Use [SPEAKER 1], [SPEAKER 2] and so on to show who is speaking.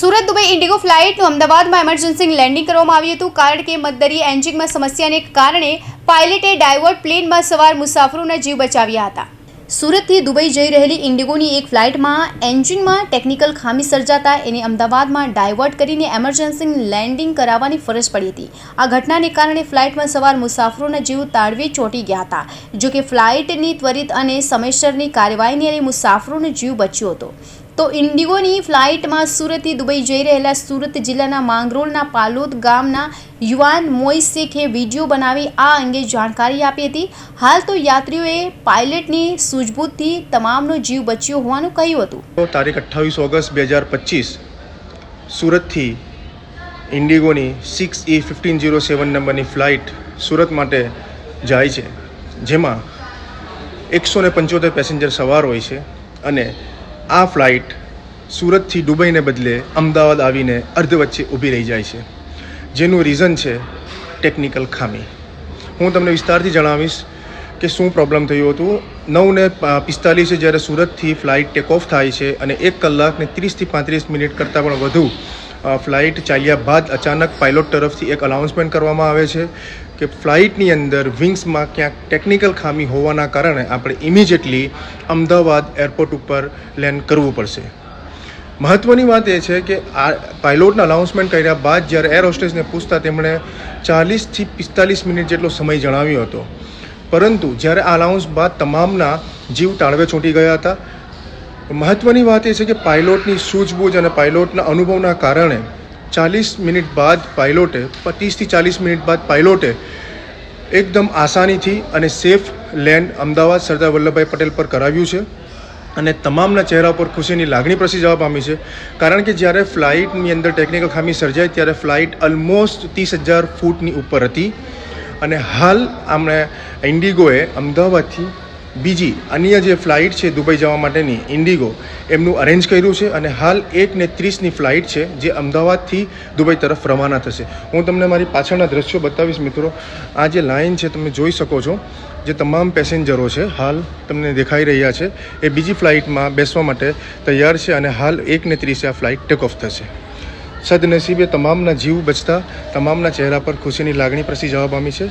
[SPEAKER 1] Surat Dubai Indigo ફ્લાઇટનું અમદાવાદમાં emergency landing કરવામાં આવ્યું હતું. કારણ કે મતદરી એન્જિનમાં સમસ્યાને કારણે પાયલટે ડાયવર્ટ પ્લેનમાં સવાર મુસાફરોના જીવ બચાવ્યા હતા. સુરતથી દુબઈ જઈ રહેલી ઇન્ડિગોની એક ફ્લાઇટમાં એન્જિનમાં ટેકનિકલ ખામી સર્જાતા એને અમદાવાદમાં ડાયવર્ટ કરીને એમરજન્સી લેન્ડિંગ કરાવવાની ફરજ પડી હતી. આ ઘટનાને કારણે ફ્લાઇટમાં સવાર મુસાફરોના જીવ તાળવે ચોંટી ગયા હતા. જોકે ફ્લાઇટની ત્વરિત અને સમયસરની કાર્યવાહીને લીધે મુસાફરોનો જીવ બચ્યો હતો. તો ઇન્ડિગોની ફ્લાઇટમાં સુરતથી દુબઈ જઈ રહેલા સુરત જિલ્લાના માંગરોળના પાલોદ ગામના યુવાન મોઈ શેખે વીડિયો બનાવી આ અંગે જાણકારી આપી હતી. હાલ તો યાત્રીઓએ પાયલટની સૂઝબૂઝથી તમામનો જીવ બચ્યો હોવાનું કહ્યું હતું.
[SPEAKER 2] તારીખ અઠ્ઠાવીસ ઓગસ્ટ બે હજાર પચીસ સુરતથી ઇન્ડિગોની six E fifteen zero seven નંબરની ફ્લાઇટ સુરત માટે જાય છે. જેમાં એકસો ને પંચોતેર પેસેન્જર સવાર હોય છે અને આ ફ્લાઇટ સુરતથી દુબઈને બદલે અમદાવાદ આવીને અર્ધ વચ્ચે ઊભી રહી જાય છે. જેનું રીઝન છે ટેકનિકલ ખામી. હું તમને વિસ્તારથી જણાવીશ કે શું પ્રોબ્લેમ થયું હતું. નવ ને પિસ્તાલીસે જ્યારે સુરતથી ફ્લાઇટ ટેક ઓફ થાય છે અને એક કલાકને ત્રીસથી પાંત્રીસ મિનિટ કરતાં પણ વધુ ફ્લાઇટ ચાલ્યા બાદ અચાનક પાયલોટ તરફથી એક અનાઉન્સમેન્ટ કરવામાં આવે છે કે ફ્લાઇટની અંદર વિંગ્સમાં ક્યાંક ટેકનિકલ ખામી હોવાના કારણે આપણે ઇમિજિએટલી અમદાવાદ એરપોર્ટ ઉપર લેન્ડ કરવું પડશે. મહત્ત્વની વાત એ છે કે આ પાયલોટના અનાઉન્સમેન્ટ કર્યા બાદ જ્યારે એર હોસ્ટેસને પૂછતા તેમણે ચાલીસથી પિસ્તાલીસ મિનિટ જેટલો સમય જણાવ્યો હતો. પરંતુ જ્યારે આ અનાઉન્સ બાદ તમામના જીવ તાળવે ચોંટી ગયા હતા મહત્ત્વની વાત એ છે કે પાયલોટની સૂઝબૂઝ અને પાયલોટના અનુભવના કારણે ચાલીસ મિનિટ બાદ પાયલોટે, પચીસથી ચાલીસ મિનિટ બાદ પાયલોટે એકદમ આસાનીથી અને સેફ લેન્ડ અમદાવાદ સરદાર વલ્લભભાઈ પટેલ પર કરાવ્યું છે અને તમામના ચહેરા પર ખુશીની લાગણી પ્રસરી જવા પામી છે. કારણ કે જ્યારે ફ્લાઇટની અંદર ટેકનિકલ ખામી સર્જાઈ ત્યારે ફ્લાઇટ ઓલમોસ્ટ ત્રીસ હજાર ફૂટની ઉપર હતી. અને હાલ આમણે ઇન્ડિગોએ અમદાવાદથી બીજી અન્ય જે ફ્લાઇટ છે દુબઈ જવા માટેની ઇન્ડિગો, એમનું અરેન્જ કર્યું છે અને હાલ એક ને ત્રીસની ફ્લાઇટ છે જે અમદાવાદથી દુબઈ તરફ રવાના થશે. હું તમને મારી પાછળના દ્રશ્યો બતાવીશ મિત્રો. આ જે લાઇન છે તમે જોઈ શકો છો, જે તમામ પેસેન્જરો છે, હાલ તમને દેખાઈ રહ્યા છે, એ બીજી ફ્લાઇટમાં બેસવા માટે તૈયાર છે અને હાલ એક ને ત્રીસે આ ફ્લાઇટ ટેક ઓફ થશે. સદનસીબે તમામના જીવ બચતા, તમામના ચહેરા પર ખુશીની લાગણી પ્રસી જવા પામી છે.